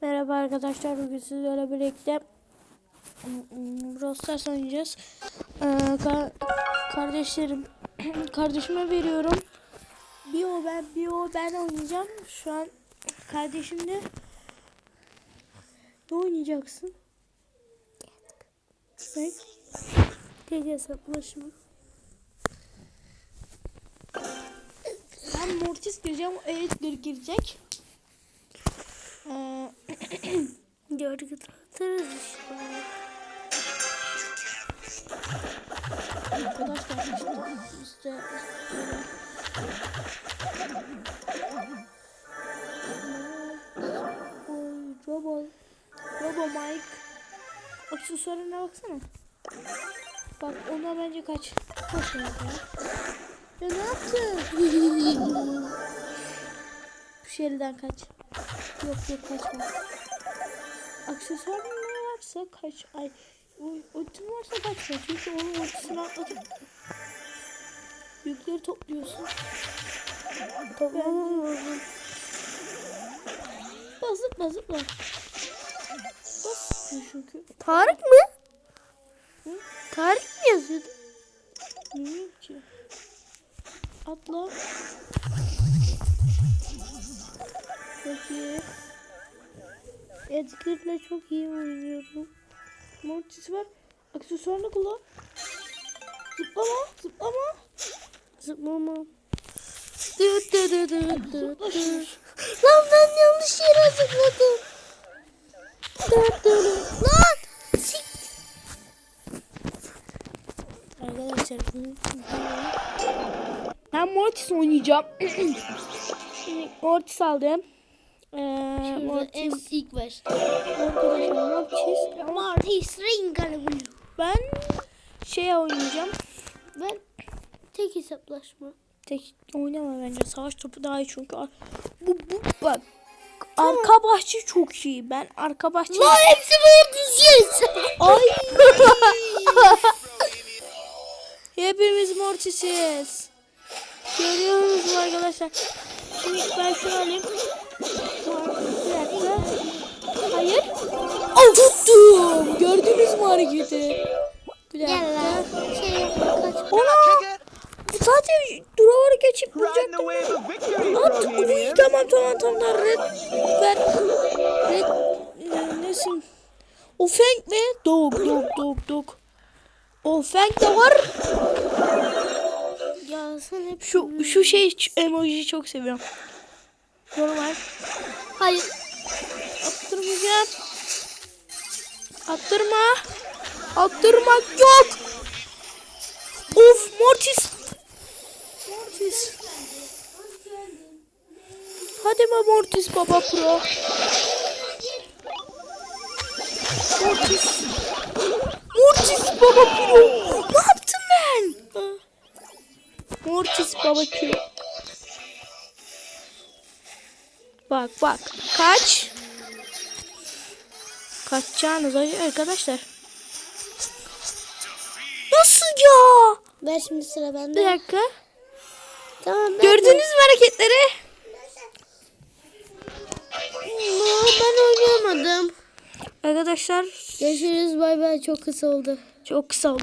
Merhaba arkadaşlar bugün sizlerle birlikte Stars oynayacağız. Ee, ka- kardeşlerim kardeşime veriyorum. Bir o ben bir o ben oynayacağım. Şu an kardeşimle ne oynayacaksın? Ne? Tek hesaplaşma. Ben Mortis gireceğim, Edgar girecek. Ee, Görgü atarız işte. Arkadaşlar işte, işte Robo Robo Mike Aksesuarına baksana Bak ona bence kaç Kaç ya Ya ne yaptın? Bu şeriden kaç Yok yok kaçma. Aksesuar varsa kaç. Ay ultin varsa kaçma. Çünkü onun ultisini atlatıp yükleri topluyorsun. Toplamam lazım. Bas zıpla zıpla. Bas çünkü. Tarık mı? Hı? Tarık mı yazıyordu? Bilmiyorum ki. Atla. İyi. Edgar'la çok iyi oynuyorum. Mortis var. Aksesuarını kullan. Zıplama. Zıplama. Zıplama. Dı dı Zıpla dı. şimdi. Lan ben yanlış yere zıpladım. Dı dı dı. Lan! Sik. Arkadaşlar ben Mortis oynayacağım. Mortis aldım. Ee, Mortis. ilk başta. Arkadaşlar. Ben şey oynayacağım. Ben tek hesaplaşma. Tek oynama bence. Savaş topu daha iyi çünkü. Bu, bu bak. Arka bahçe çok iyi. Ben arka bahçe... Lan hepsi Mortis yes. Ay! Hepimiz Mortis'iz. Görüyorsunuz mu arkadaşlar? Şimdi ben şunu dakika. Hayır. Al tuttum. Gördünüz mü hareketi? Bir dakika. Şey. Ona sadece duraları geçip vuracaktım. At, from uy, tamam tamam tamam red ver red ne, nesin o feng mi dog dog dog dog o feng de var Ya sen hep şu şu şey emojiyi çok seviyorum normal Hayır. Attırma attırmak yok of mortis mortis hadi be mortis baba pro Mortis. Mortis baba pro. Ne yaptım ben? Mortis baba pro. Bak bak. Kaç. Kaçacağınız arkadaşlar. Nasıl ya? Ben şimdi sıra bende. Bir dakika. Tamam ben Gördünüz mü hareketleri? Aa, ben oynayamadım. Arkadaşlar Görüşürüz bay bay çok kısa oldu. çok kısa oldu.